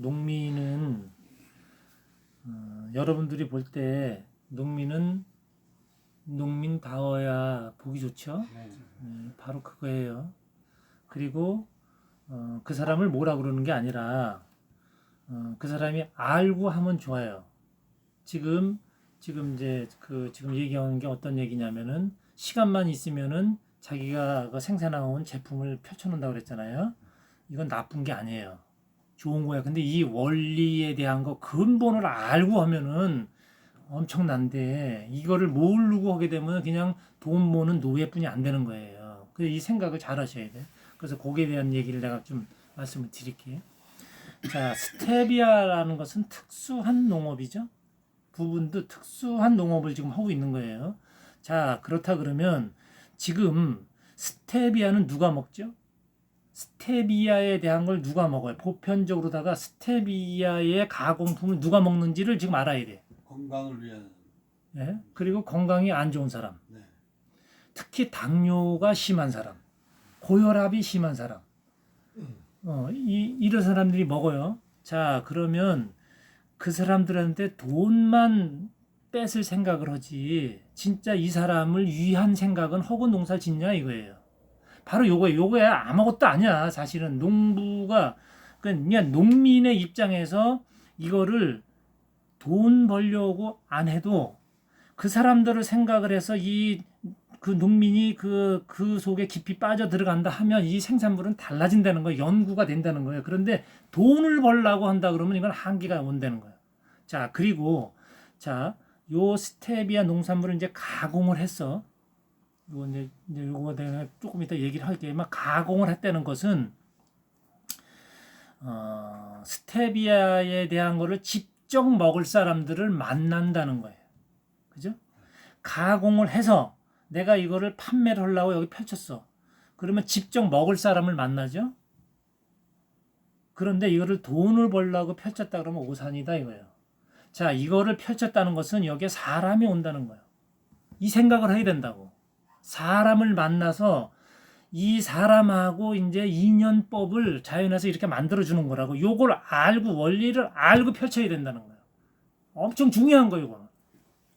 농민은 어, 여러분들이 볼 때 농민은 농민다워야 보기 좋죠. 네. 네, 바로 그거예요. 그리고 어, 그 사람을 뭐라 그러는 게 아니라 어, 그 사람이 알고 하면 좋아요. 지금 지금 이제 그 지금 얘기하는 게 어떤 얘기냐면은 시간만 있으면은 자기가 그 생산해온 제품을 펼쳐놓는다고 그랬잖아요. 이건 나쁜 게 아니에요. 좋은 거야. 근데 이 원리에 대한 거 근본을 알고 하면은 엄청난데 이거를 모르고 하게 되면 그냥 돈 모는 노예뿐이 안 되는 거예요. 그래서 이 생각을 잘 하셔야 돼. 그래서 거기에 대한 얘기를 내가 좀 말씀을 드릴게요. 자, 스테비아라는 것은 특수한 농업이죠. 부분도 특수한 농업을 지금 하고 있는 거예요. 자, 그렇다 그러면 지금 스테비아는 누가 먹죠? 스테비아에 대한 걸 누가 먹어요? 보편적으로다가 스테비아의 가공품을 누가 먹는지를 지금 알아야 돼. 건강을 위한 예? 그리고 건강이 안 좋은 사람, 네. 특히 당뇨가 심한 사람, 고혈압이 심한 사람, 어, 이, 이런 사람들이 먹어요. 자, 그러면 그 사람들한테 돈만 뺏을 생각을 하지, 진짜 이 사람을 위한 생각은 허구 농사를 짓냐 이거예요. 바로 요거예요. 요거야 아무것도 아니야. 사실은 농부가 그냥 농민의 입장에서 이거를 돈 벌려고 안 해도 그 사람들을 생각을 해서 이 그 농민이 그, 그 속에 깊이 빠져 들어간다 하면 이 생산물은 달라진다는 거예요. 연구가 된다는 거예요. 그런데 돈을 벌라고 한다 그러면 이건 한계가 온다는 거예요. 자, 그리고 자, 요 스테비아 농산물을 이제 가공을 했어. 이거 이제, 요거 내가 조금 이따 얘기를 할게요. 막 가공을 했다는 것은 어, 스테비아에 대한 거를 직접 먹을 사람들을 만난다는 거예요. 그죠? 가공을 해서 내가 이거를 판매를 하려고 여기 펼쳤어. 그러면 직접 먹을 사람을 만나죠? 그런데 이거를 돈을 벌려고 펼쳤다 그러면 오산이다 이거예요. 자, 이거를 펼쳤다는 것은 여기에 사람이 온다는 거예요. 이 생각을 해야 된다고. 사람을 만나서 이 사람하고 이제 인연법을 자연에서 이렇게 만들어 주는 거라고. 요걸 알고 원리를 알고 펼쳐야 된다는 거예요. 엄청 중요한 거예요, 이거는.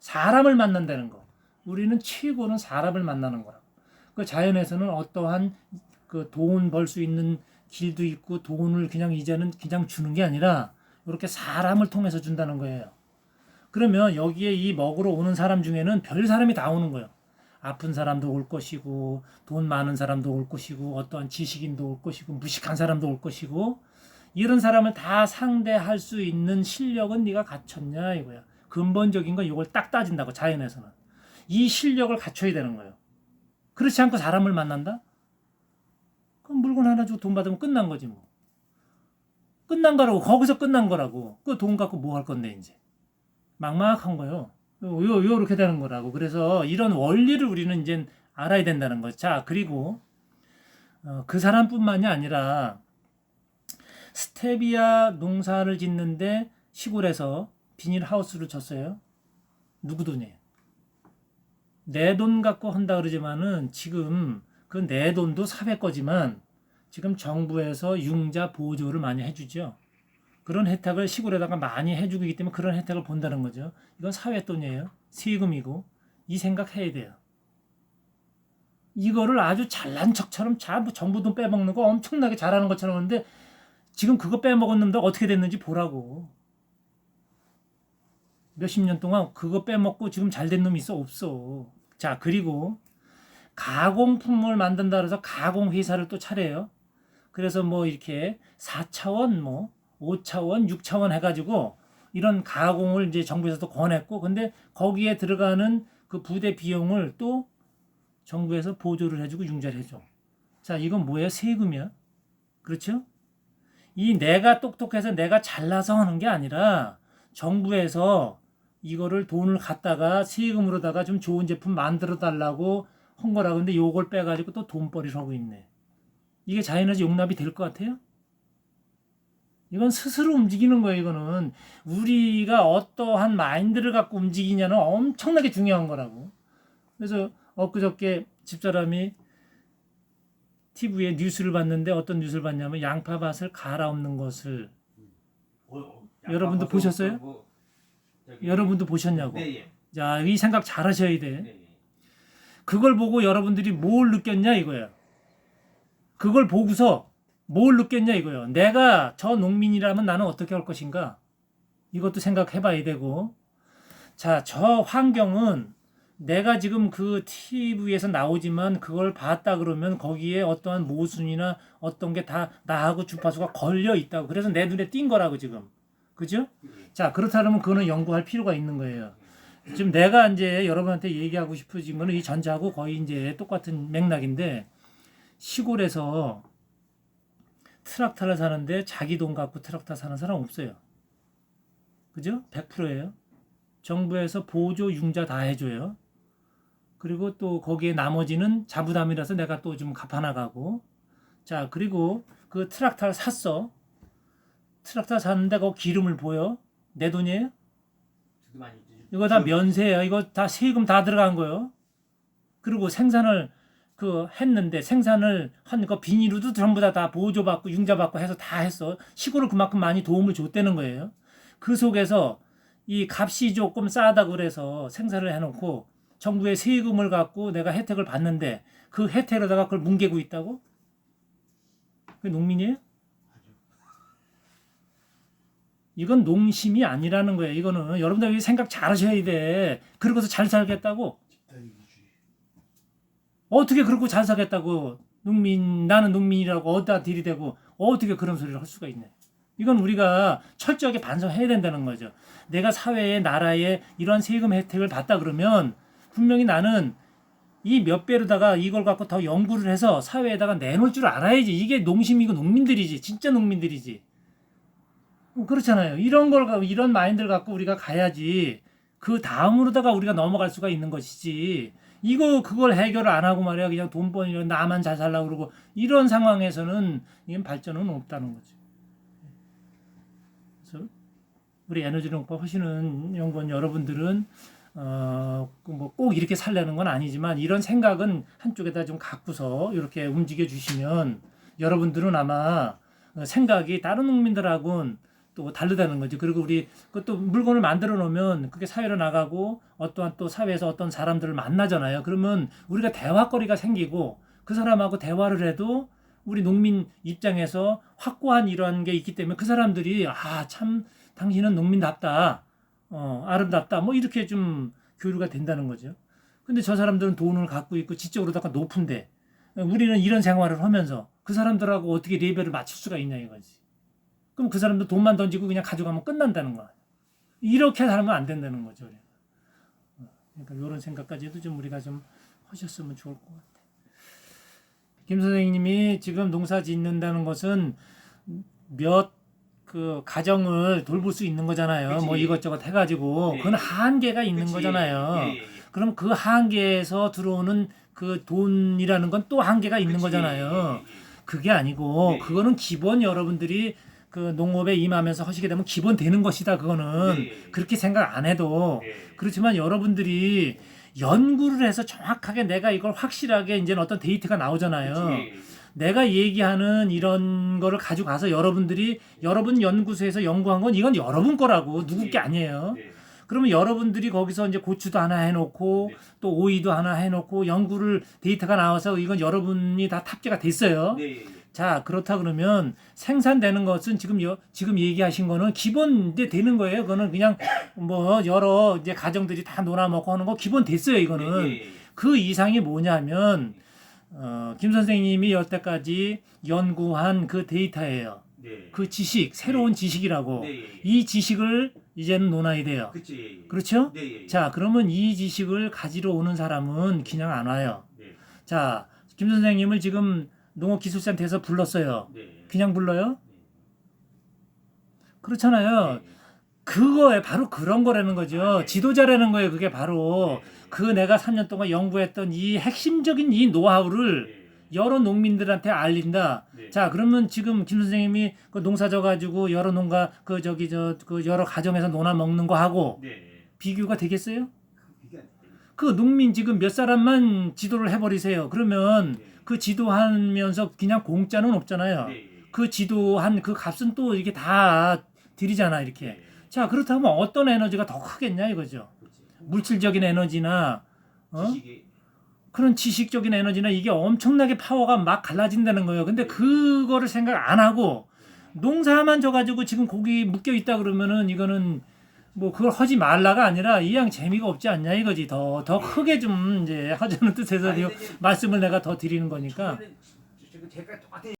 사람을 만난다는 거. 우리는 최고는 사람을 만나는 거라고. 그 자연에서는 어떠한 그 돈 벌 수 있는 길도 있고 돈을 그냥 이제는 그냥 주는 게 아니라 이렇게 사람을 통해서 준다는 거예요. 그러면 여기에 이 먹으러 오는 사람 중에는 별 사람이 다 오는 거예요. 아픈 사람도 올 것이고 돈 많은 사람도 올 것이고 어떠한 지식인도 올 것이고 무식한 사람도 올 것이고 이런 사람을 다 상대할 수 있는 실력은 네가 갖췄냐 이거야. 근본적인 건 이걸 딱 따진다고 자연에서는 이 실력을 갖춰야 되는 거예요. 그렇지 않고 사람을 만난다? 그럼 물건 하나 주고 돈 받으면 끝난 거지 뭐. 끝난 거라고 거기서 끝난 거라고. 그 돈 갖고 뭐 할 건데 이제 막막한 거요. 요, 요 요 렇게 되는 거라고. 그래서 이런 원리를 우리는 이제 알아야 된다는 거. 자 그리고 어, 그 사람뿐만이 아니라 스테비아 농사를 짓는데 시골에서 비닐 하우스를 쳤어요. 누구 돈이에요? 내 돈 갖고 한다 그러지만은 지금 그 내 돈도 사회 거지만 지금 정부에서 융자 보조를 많이 해주죠. 그런 혜택을 시골에다가 많이 해주고 있기 때문에 그런 혜택을 본다는 거죠. 이건 사회 돈이에요. 세금이고 이 생각해야 돼요. 이거를 아주 잘난 척처럼 잘 정부 돈 빼먹는 거 엄청나게 잘하는 것처럼 하는데 지금 그거 빼먹은 놈들 어떻게 됐는지 보라고. 몇십 년 동안 그거 빼먹고 지금 잘 된 놈이 있어 없어. 자 그리고 가공품을 만든다 그래서 가공 회사를 또 차려요. 그래서 뭐 이렇게 4차원 뭐 5차원 6차원 해가지고 이런 가공을 이제 정부에서도 권했고 근데 거기에 들어가는 그 부대 비용을 또 정부에서 보조를 해주고 융자를 해줘. 자 이건 뭐예요? 세금이야. 그렇죠? 이 내가 똑똑해서 내가 잘나서 하는 게 아니라 정부에서 이거를 돈을 갖다가 세금으로다가 좀 좋은 제품 만들어 달라고 한 거라 근데 요걸 빼가지고 또 돈벌이를 하고 있네. 이게 자연에서 용납이 될 것 같아요? 이건 스스로 움직이는 거예요, 이거는. 우리가 어떠한 마인드를 갖고 움직이냐는 엄청나게 중요한 거라고. 그래서 엊그저께 집사람이 TV에 뉴스를 봤는데 어떤 뉴스를 봤냐면 양파밭을 갈아 엎는 것을 어, 어, 여러분도 보셨어요? 뭐, 여러분도 보셨냐고. 네, 예. 자, 이 생각 잘 하셔야 돼. 네, 예. 그걸 보고 여러분들이 뭘 느꼈냐 이거예요. 그걸 보고서 뭘 느꼈냐 이거예요. 내가 저 농민이라면 나는 어떻게 할 것인가? 이것도 생각해 봐야 되고. 자, 저 환경은 내가 지금 그 TV에서 나오지만 그걸 봤다 그러면 거기에 어떠한 모순이나 어떤 게 다 나하고 주파수가 걸려 있다고. 그래서 내 눈에 띈 거라고 지금. 그죠? 예. 자, 그렇다면 그거는 연구할 필요가 있는 거예요. 지금 내가 이제 여러분한테 얘기하고 싶어진 거는 이 전자하고 거의 이제 똑같은 맥락인데 시골에서 트럭터를 사는데 자기 돈 갖고 트럭터 사는 사람 없어요. 그죠? 100%예요. 정부에서 보조 융자 다 해줘요. 그리고 또 거기에 나머지는 자부담이라서 내가 또 좀 갚아나가고. 자, 그리고 그 트럭터를 샀어. 트럭터 샀는데 그 기름을 보여. 내 돈이에요? 이거 다 면세예요. 이거 다 세금 다 들어간 거예요. 그리고 생산을 그 했는데 생산을 한 거 비닐로도 전부 다 다 보조받고 융자받고 해서 다 했어. 시골을 그만큼 많이 도움을 줬다는 거예요. 그 속에서 이 값이 조금 싸다 그래서 생산을 해놓고 정부의 세금을 갖고 내가 혜택을 받는데 그 혜택으로다가 그걸 뭉개고 있다고? 그게 농민이에요? 이건 농심이 아니라는 거예요. 이거는 여러분들 생각 잘 하셔야 돼. 그러고서 잘 살겠다고? 어떻게 그렇고 잘 살겠다고? 농민 나는 농민이라고 어디다 들이대고 어떻게 그런 소리를 할 수가 있냐? 이건 우리가 철저하게 반성해야 된다는 거죠. 내가 사회에 나라에 이런 세금 혜택을 받다 그러면 분명히 나는 이 몇 배로다가 이걸 갖고 더 연구를 해서 사회에다가 내놓을 줄 알아야지. 이게 농심이고 농민들이지. 진짜 농민들이지. 어, 그렇잖아요. 이런 걸 가- 이런 마인드를 갖고 우리가 가야지. 그 다음으로다가 우리가 넘어갈 수가 있는 것이지. 이거 그걸 해결을 안 하고 말이야 그냥 돈 버니려 나만 잘 살라고 그러고 이런 상황에서는 이건 발전은 없다는 거죠. 그래서 우리 에너지 농법 하시는 연구원 여러분들은 어뭐꼭 이렇게 살려는 건 아니지만 이런 생각은 한쪽에다 좀 갖고서 이렇게 움직여 주시면 여러분들은 아마 어, 생각이 다른 농민들하고는 또 다르다는 거죠. 그리고 우리 그또 물건을 만들어 놓으면 그게 사회로 나가고 어떠한 또 사회에서 어떤 사람들을 만나잖아요. 그러면 우리가 대화거리가 생기고 그 사람하고 대화를 해도 우리 농민 입장에서 확고한 이러한 게 있기 때문에 그 사람들이 아 참 당신은 농민답다, 어 아름답다, 뭐 이렇게 좀 교류가 된다는 거죠. 근데 저 사람들은 돈을 갖고 있고 지적으로다가 높은데 우리는 이런 생활을 하면서 그 사람들하고 어떻게 레벨을 맞출 수가 있냐 이거지. 그럼 그 사람도 돈만 던지고 그냥 가져가면 끝난다는 거야. 이렇게 살면 안 된다는 거죠. 그러니까 이런 생각까지도 좀 우리가 좀 하셨으면 좋을 것 같아. 김 선생님이 지금 농사 짓는다는 것은 몇 그 가정을 돌볼 수 있는 거잖아요. 그치. 뭐 이것저것 해가지고 네. 그건 한계가 있는 그치. 거잖아요. 예, 예, 예. 그럼 그 한계에서 들어오는 그 돈이라는 건 또 한계가 있는 그치. 거잖아요. 예, 예, 그게 아니고 네. 그거는 기본 여러분들이 그 농업에 임하면서 하시게 되면 기본 되는 것이다. 그거는 네. 그렇게 생각 안 해도 예. 예. 그렇지만 여러분들이 연구를 해서 정확하게 내가 이걸 확실하게 이제 어떤 데이터가 나오잖아요. 그치. 내가 얘기하는 이런 거를 가지고 가서 여러분들이 여러분 연구소에서 연구한 건 이건 여러분 거라고 누구 게 아니에요. 네. 그러면 여러분들이 거기서 이제 고추도 하나 해놓고 네. 또 오이도 하나 해놓고 연구를 데이터가 나와서 이건 여러분이 다 탑재가 됐어요. 네. 자 그렇다 그러면 생산되는 것은 지금 여, 지금 얘기하신 거는 기본 이제 되는 거예요. 그거는 그냥 뭐 여러 이제 가정들이 다 놀아 먹고 하는 거 기본 됐어요. 이거는 예, 예, 예. 그 이상이 뭐냐면 어, 김 선생님이 여태까지 연구한 그 데이터예요. 네. 그 지식 새로운 지식이라고 네. 예, 예. 이 지식을 이제는 논해야 돼요. 그치. 예, 예. 그렇죠? 네. 예, 예. 자 그러면 이 지식을 가지러 오는 사람은 그냥 안 와요. 네. 자 김 선생님을 지금 농업기술센터에서 불렀어요. 네. 그냥 불러요? 네. 그렇잖아요. 네. 그거에 바로 그런 거라는 거죠. 네. 지도자라는 거예요. 그게 바로 네. 그 내가 3년 동안 연구했던 이 핵심적인 이 노하우를 네. 여러 농민들한테 알린다. 네. 자, 그러면 지금 김 선생님이 그 농사 져 가지고 여러 농가 그 저기 저 그 여러 가정에서 논아 먹는 거 하고 네. 비교가 되겠어요? 돼. 그 농민 지금 몇 사람만 지도를 해 버리세요. 그러면 네. 그 지도하면서 그냥 공짜는 없잖아요. 네. 그 지도한 그 값은 또 이게 다 들이잖아 이렇게. 예. 자 그렇다면 어떤 에너지가 더 크겠냐 이거죠. 그렇지. 물질적인 에너지나 어? 지식이 그런 지식적인 에너지나 이게 엄청나게 파워가 막 갈라진다는 거예요. 근데 그거를 생각 안 하고 농사만 져가지고 지금 고기 묶여 있다 그러면은 이거는 뭐 그걸 하지 말라가 아니라 이양 재미가 없지 않냐 이거지. 더 더 크게 좀 이제 하자는 뜻에서 아니, 이 근데 이제 말씀을 내가 더 드리는 거니까. 지금 제가 똑같은